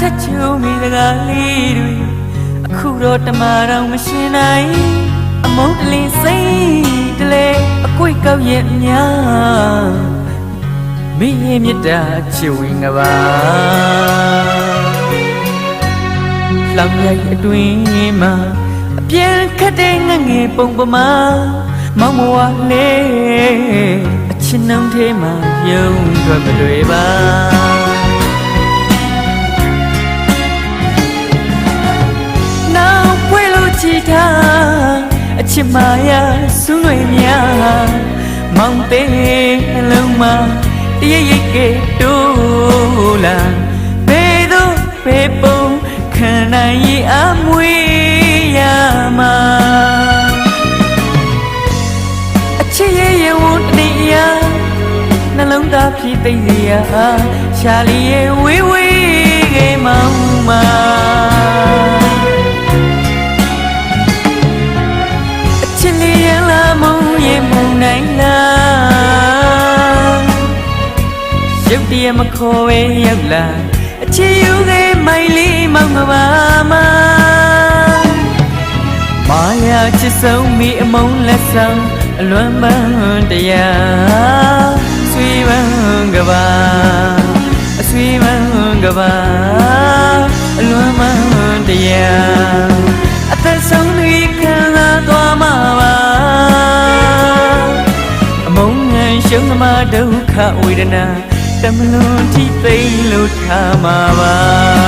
ထက်ချုံမိစကားလေးတွေအခုတော့တမတော်မရှင်းနိုင်အမုန်းတလင်းစိတ်တလေအကွေကောက်ရဲ့အများမင်းရဲ့မြတ်တာချစ်ဝင်ကပါလောင်ရိုက်အတွင်မှာအပြန်ခတ်တဲ့ငငယ်ပုံပမာမောင်မဝလေးအချစ်နှုံးထဲမှာယုံထွက်မလွယ်ပါ လို့ချီထားအချစ်မာယာဆွလွေများမောင်သေးနှလုံးမှာတရရိတ်ကဲတိုးလာဘယ်သို့ဘယ်ပုံခံနိုင်ရအမွေရမှာအချစ်ရဲ့ရင်ဝန်တရားနှလုံးသားဖြစ်သိစရာရှာလီရဲ့ဝေးဝေး တရက်မခေါ်ဝဲရောက်လာအချစ်ယူခဲ့မိုင်လေးမောင်မပါမမာယာချစ်ဆုံးမိအမုံလက်ဆောင်အလွမ်းမန်းတရားဆွေပန်းကပါအဆွေပန်းကပါအလွမ်းမန်းတရားအသက်ဆုံးတွေခံစားသွားမှာပါအမုံငန်ရှုံးသမားဒုက္ခဝေဒနာ တမလွန်ထိသိမ့်လို့ထားမှာပါ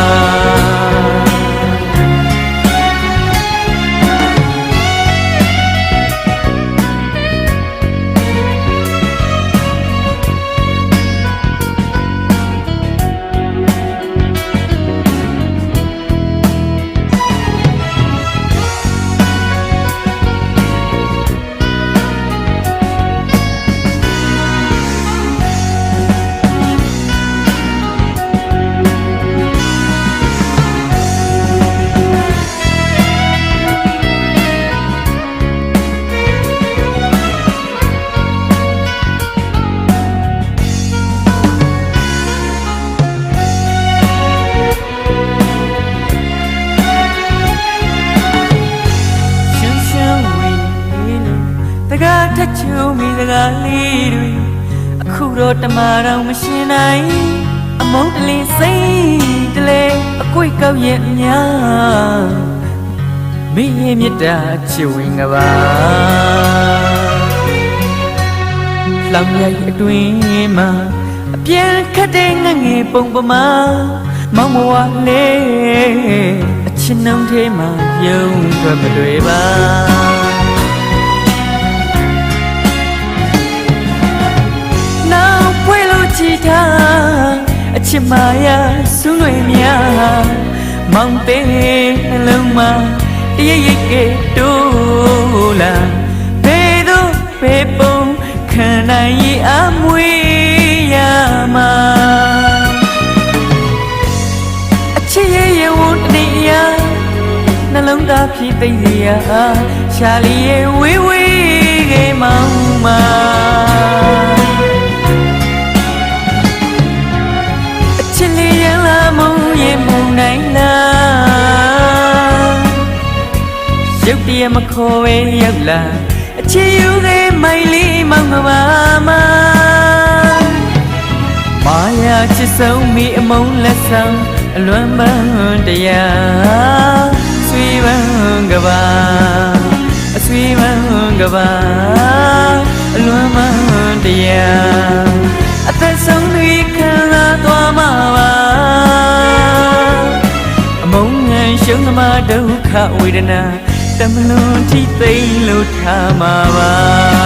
လေးတွေအခုတော့တမတော်မရှင်းနိုင်အမုန်းတလင်းစိတ်တလေအကွေကောက်ရဲ့အများမင်းရဲ့မြတ်တာချစ်ဝင်ကပါလောင်ရိုက်အတွင်မှာအပြန်ခတ်တဲ့ငငယ်ပုံပမာမောင်မဝလေးအချစ်နှုံးထဲမှာယုံထွက်မလွယ်ပါ ချစ်မာယာဆွလွေများမောင်သေးနှလုံးမှာတရရိတ်ကဲတိုးလာဘယ်သို့ဘယ်ပုံခံနိုင်ရအမွေရမှာအချစ်ရဲ့ရင်ဝန်တရားနှလုံးသားဖြစ်သိစရာရှာလီရဲ့ဝေးဝေးကမောင်မှာ ရုပ်တရက်မခေါ်ဝဲရောက်လာအချစ်ယူခဲ့မိုင်လေးမောင်မပါမမာယာချစ်ဆုံးမိအမုံလက်ဆောင်အလွမ်းပန်းတရားဆွေပန်းကပါအဆွေပန်းကပါအလွမ်းပန်းတရားအသက်ဆုံးတွေခံစားသွားမှာပါအမုံငန်ရှုံးသမားဒုက္ခဝေဒနာ တမလွန်ထိသိမ့်လို့ထားမှာပါ